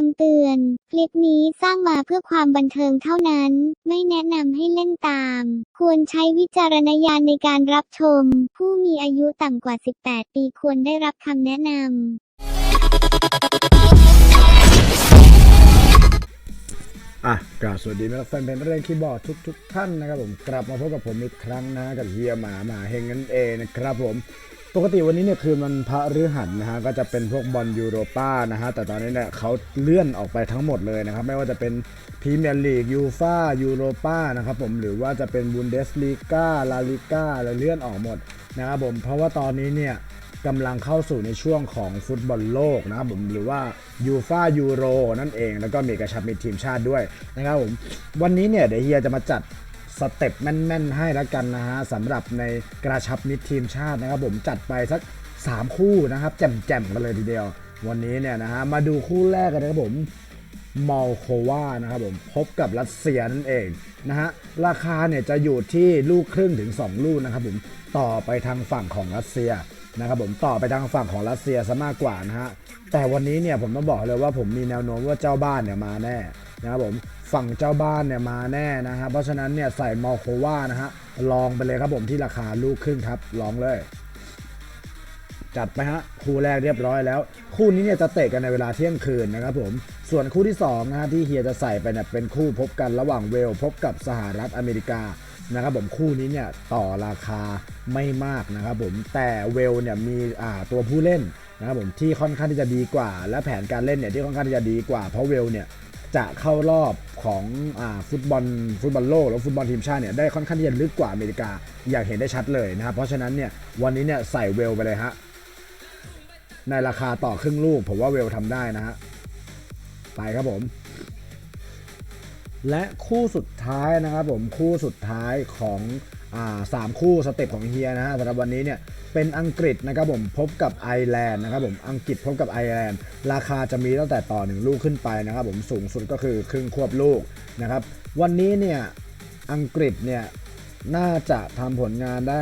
คำเตือน คลิปนี้สร้างมาเพื่อความบันเทิงเท่านั้น ไม่แนะนำให้เล่นตาม ควรใช้วิจารณญาณในการรับชม ผู้มีอายุต่ำกว่า 18 ปีควรได้รับคำแนะนำอะกราบสวัสดีแม่แฟนเพลงเล่นคีย์บอร์ดทุกทุกๆท่านนะครับผมกลับมาพบกับผมอีกครั้งนะฮะกับเฮียหมาหมาเฮงนั่นเองนะครับผม ปกติวันนี้เนี่ยคือมันพระฤหัสนะฮะก็จะเป็นพวกบอลยูโรป้านะฮะแต่ตอนนี้เนี่ยเขาเลื่อนออกไปทั้งหมดเลยนะครับไม่ว่าจะเป็นพรีเมียร์ลีกยูฟ่ายูโรป้านะครับผมหรือว่าจะเป็นบุนเดสลีกาลาลิก้าอะไรเลื่อนออกหมดนะครับผมเพราะว่าตอนนี้เนี่ยกำลังเข้าสู่ในช่วงของฟุตบอลโลกนะครับผมหรือว่ายูฟ่ายูโรนั่นเอง แล้วก็มีกระชับมิตรทีมชาติด้วยนะครับผมวันนี้เนี่ยเดี๋ยวเฮียจะมาจัด สเต็ปแม่นๆ ให้แล้วกันนะฮะสำหรับในกระชับมิตรทีมชาตินะครับผมจัดไปสัก 3 คู่นะครับ แจ่มๆกันเลยทีเดียว วันนี้เนี่ยนะฮะมาดูคู่แรกกันนะครับผมมอลโควานะครับผมพบกับรัสเซียนั่นเองนะฮะราคาเนี่ยจะอยู่ที่ลูกครึ่งถึง 2 ลูกนะครับผมต่อไปทางฝั่งของรัสเซียนะครับผมต่อไปทางฝั่งของรัสเซียซะมากกว่านะฮะแต่วันนี้เนี่ยผมต้องบอกเลยว่าผมมีแนวโน้มว่าเจ้าบ้านเนี่ยมาแน่นะครับผม ฝั่งเจ้าบ้านเนี่ยมาแน่นะฮะเพราะฉะนั้นเนี่ยใส่มอโคว่านะฮะลองไปเลยครับผมที่ราคาลูกครึ่งครับลองเลย จัดไปฮะคู่แรกเรียบร้อยแล้ว คู่นี้เนี่ยจะเตะกันในเวลาเที่ยงคืนนะครับผมส่วนคู่ที่2นะฮะที่เฮียจะใส่ไปเนี่ยเป็นคู่พบกันระหว่างเวลพบกับสหรัฐอเมริกานะครับผมคู่นี้เนี่ยต่อราคาไม่มากนะครับผมแต่เวลเนี่ยมีอ่าตัวผู้เล่นนะครับผมที่ค่อนข้างที่จะดีกว่า และแผนการเล่นเนี่ยที่ค่อนข้างที่จะดีกว่าเพราะเวลเนี่ย จะเข้ารอบของอฟุตบอลฟุตบอลโลกแล้วฟุตบอลทีมชาติเนี่ยได้ค่อนข้างที่จะลึกกว่าอเมริกาอย่างเห็นได้ชัดเลยนะครับเพราะฉะนั้นเนี่ยวันนี้เนี่ยใส่เวลไปเลยฮะในราคาต่อครึ่งลูกผมว่าเวลทำได้นะฮะไปครับผม และคู่สุดท้ายนะครับผมคู่สุดท้ายของสามคู่สเต็ปของเฮียนะฮะสำหรับวันนี้เนี่ยเป็นอังกฤษนะครับผมพบกับไอร์แลนด์นะครับผมอังกฤษพบกับไอร์แลนด์ราคาจะมีตั้งแต่ต่อหนึ่งลูกขึ้นไปนะครับผมสูงสุดก็คือครึ่งควบลูกนะครับวันนี้เนี่ยอังกฤษเนี่ยน่าจะทำผลงานได้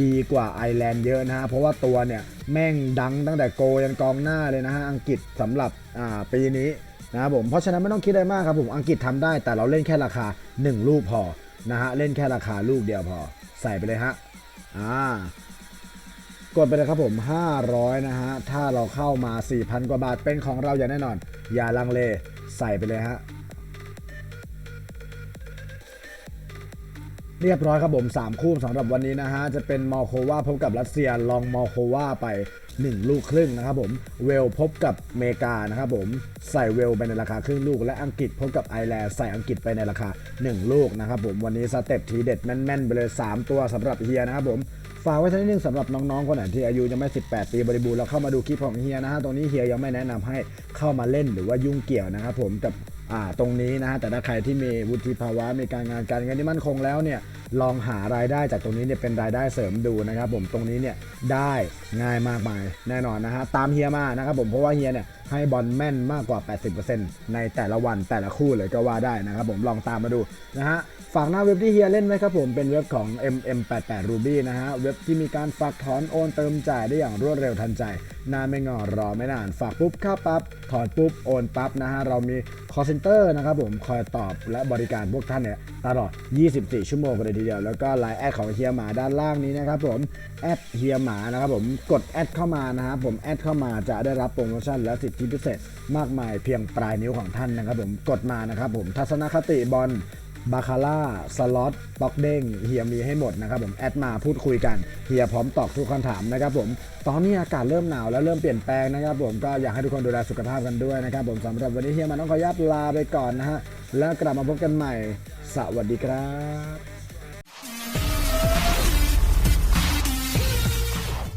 ดีกว่าไอร์แลนด์เยอะนะฮะเพราะว่าตัวเนี่ยแม่งดังตั้งแต่โกยันกองหน้าเลยนะฮะอังกฤษสำหรับปีนี้ นะครับผมเพราะฉะนั้นไม่ต้องคิดอะไรมากครับผมอังกฤษทำได้แต่เราเล่นแค่ราคา 1 ลูกพอนะฮะเล่นแค่ราคาลูกเดียวพอ ใส่ไปเลยฮะอ่ากดไปเลยครับผม 500 นะฮะ ถ้าเราเข้ามา 4,000 กว่าบาทเป็นของเราอย่างแน่นอน อย่าลังเล ใส่ไปเลยฮะ เรียบร้อยครับผม 3 คู่สำหรับวันนี้นะฮะ จะเป็นมอลโควาพบกับรัสเซียลองมอลโควาไป 1 ลูกครึ่งนะครับผม เวลพบกับเมกานะครับผม ใส่เวลไปในราคาครึ่งลูก และอังกฤษพบกับไอร์แลนด์ใส่อังกฤษไปในราคา 1 ลูกนะครับผม วันนี้สเต็ปทีเด็ดแม่นๆไปเลย 3 ตัวสำหรับเฮียนะครับผมฝากไว้ท่านิดนึงสำหรับน้องๆคนไหนที่อายุยังไม่ 18 ปีบริบูรณ์แล้วเข้ามาดูคลิปของเฮียนะฮะตรงนี้เฮียยังไม่แนะนำให้เข้ามาเล่นหรือว่ายุ่งเกี่ยวนะครับผมกับ ตรงนี้นะฮะแต่ถ้าใครที่มีวุฒิภาวะมีการงานการเงินที่มั่นคงแล้วเนี่ย ลองหารายได้จากตรงนี้เนี่ยเป็นรายได้เสริมดูนะครับผมตรงนี้เนี่ยได้ง่ายมากมายแน่นอนนะฮะตามเฮียมานะครับผมเพราะว่าเฮียเนี่ยให้บอลแม่นมากกว่า 80%ในแต่ละวันแต่ละคู่เลยก็ว่าได้นะครับผมลองตามมาดูนะฮะฝากหน้าเว็บที่เฮียเล่นไว้ครับผมเป็นเว็บของ MM88 Ruby นะฮะเว็บที่มีการฝากถอนโอนเติมจ่ายได้อย่างรวดเร็วทันใจนานไม่งอรอไม่นาน ฝากปุ๊บเข้าปั๊บถอนปุ๊บโอนปั๊บนะฮะเรามี call center นะครับผมคอยตอบและบริการพวกท่านเนี่ยตลอด 24 ชั่วโมงเลยทีเดียว แล้วก็ไลน์แอดของเฮียหมาด้านล่างนี้นะครับผมแอดเฮียหมานะครับผมกดแอดเข้ามานะฮะผมแอดเข้ามาจะได้รับโปรโมชั่นและสิทธิพิเศษ มากมายเพียงปลายนิ้วของท่านนะครับผมกดมานะครับผมทัศนคติบอลบาคาร่า สล็อตบ็อกเด้ง เฮียมีให้หมดนะครับผม แอดมาพูดคุยกัน เฮียพร้อมตอบทุกคำถามนะครับผม ตอนนี้อากาศเริ่มหนาวแล้วเริ่มเปลี่ยนแปลงนะครับผม ก็อยากให้ทุกคนดูแลสุขภาพกันด้วยนะครับผมสำหรับวันนี้เฮียมาต้องขออนุญาตลาไปก่อนนะฮะ แล้วกลับมาพบกันใหม่ สวัสดีครับ